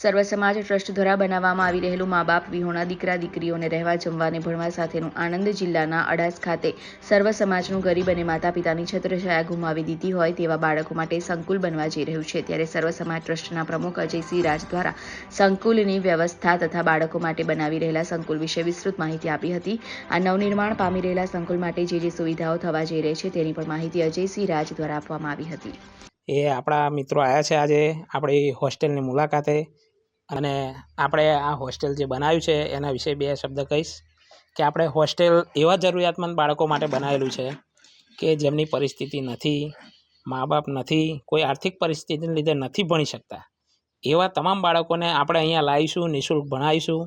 સર્વ સમાજ ટ્રસ્ટ દ્વારા બનાવવામાં આવી રહેલું મા બાપ વિહોણા દીકરા દીકરીઓને રહેવા જમવાને ભણવા સાથેનું આણંદ જિલ્લાના અડાસ ખાતે સર્વ સમાજનું ગરીબ અને માતા પિતાની છત્રછાયા ગુમાવી દીધી હોય તેવા બાળકો માટે સંકુલ બનવા જઈ રહ્યું છે. ત્યારે સર્વ સમાજ ટ્રસ્ટના પ્રમુખ અજયસિંહ રાજ દ્વારા સંકુલની વ્યવસ્થા તથા બાળકો માટે બનાવી રહેલા સંકુલ વિશે વિસ્તૃત માહિતી આપી હતી. આ નવનિર્માણ પામી રહેલા સંકુલ માટે જે જે સુવિધાઓ થવા જઈ રહી છે તેની પણ માહિતી અજયસિંહ રાજ દ્વારા આપવામાં આવી હતી. એ આપણા મિત્રો આવ્યા છે આજે આપણી હોસ્ટેલની મુલાકાતે. અને આપણે આ હોસ્ટેલ જે બનાવ્યું છે, એના વિશે બે શબ્દ કહીશ. કે આપણે હોસ્ટેલ એવા જરૂરિયાતમંદ બાળકો માટે બનાવેલું છે કે જેમની પરિસ્થિતિ નથી મા બાપ નથી, કોઈ આર્થિક પરિસ્થિતિને લીધે નથી ભણી શકતા. એવા તમામ બાળકોને આપણે અહીંયા લાવીશું, નિઃશુલ્ક ભણાવીશું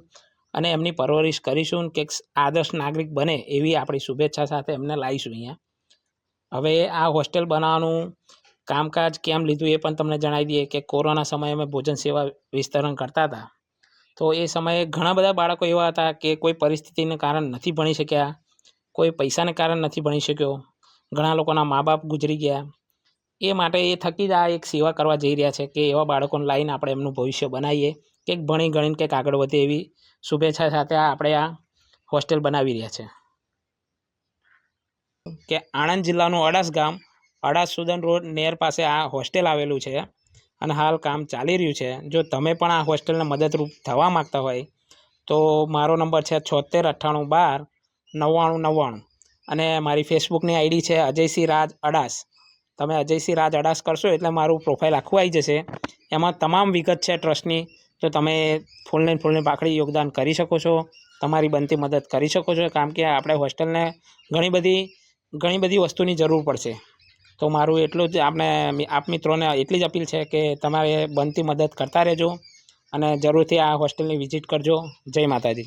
અને એમની પરવરિશ કરીશું કે આદર્શ નાગરિક બને એવી આપણી શુભેચ્છા સાથે એમને લાવીશું અહીંયા. હવે આ હોસ્ટેલ બનાવવાનું કામકાજ કેમ લીધું એ પણ તમને જણાવી દઈએ કે કોરોના સમયે અમે ભોજન સેવા વિસ્તરણ કરતા હતા. તો એ સમયે ઘણા બધા બાળકો એવા હતા કે કોઈ પરિસ્થિતિને કારણ નથી ભણી શક્યા, કોઈ પૈસાને કારણ નથી ભણી શક્યો, ઘણા લોકોના મા બાપ ગુજરી ગયા. એ માટે એ થકી જ આ એક સેવા કરવા જઈ રહ્યા છે કે એવા બાળકોને લાઈને આપણે એમનું ભવિષ્ય બનાવીએ કંઈક ભણી ગણીને કંઈક આગળ વધે એવી શુભેચ્છા સાથે આપણે આ હોસ્ટેલ બનાવી રહ્યા છે. કે આણંદ જિલ્લાનું અડાસ ગામ અડાસ સુદન રોડ નેર પાસે આ હોસ્ટેલ આવેલું છે અને હાલ કામ ચાલી રહ્યું છે. જો તમે પણ આ હોસ્ટેલને મદદરૂપ થવા માગતા હોય તો મારો નંબર છે છોતેર અઠ્ઠાણું બાર નવ્વાણું નવ્વાણું અને મારી ફેસબુકની આઈડી છે અજયસિંહ રાજ અડાસ. તમે અજયસિંહ રાજ અડાસ કરશો એટલે મારું પ્રોફાઇલ આખું આવી જશે. એમાં તમામ વિગત છે ટ્રસ્ટની તો તમે ફૂલને ફૂલની પાખડી યોગદાન કરી શકો છો, તમારી બનતી મદદ કરી શકો છો, કારણ કે આપણે હોસ્ટેલને ઘણી બધી ઘણી બધી વસ્તુની જરૂર પડશે. તો મારું એટલું જ આપણે આપ મિત્રોને એટલી જ અપીલ છે કે તમારે બનતી મદદ કરતા રહેજો અને જરૂરથી આ હોસ્ટેલની વિઝિટ કરજો. જય માતાજી.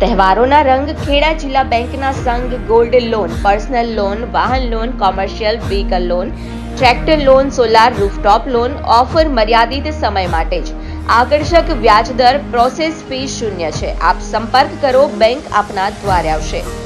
તહેવારોના રંગ ખેડા જિલ્લા બેંકના સંઘ ગોલ્ડ લોન, પર્સનલ લોન, વાહન loan, commercial vehicle loan, tractor loan, solar rooftop loan, offer મર્યાદિત સમય માટે જ. આકર્ષક વ્યાજદર પ્રોસેસ ફી શૂન્ય છે. આપ સંપર્ક કરો, બેંક આપના દ્વારે આવશે.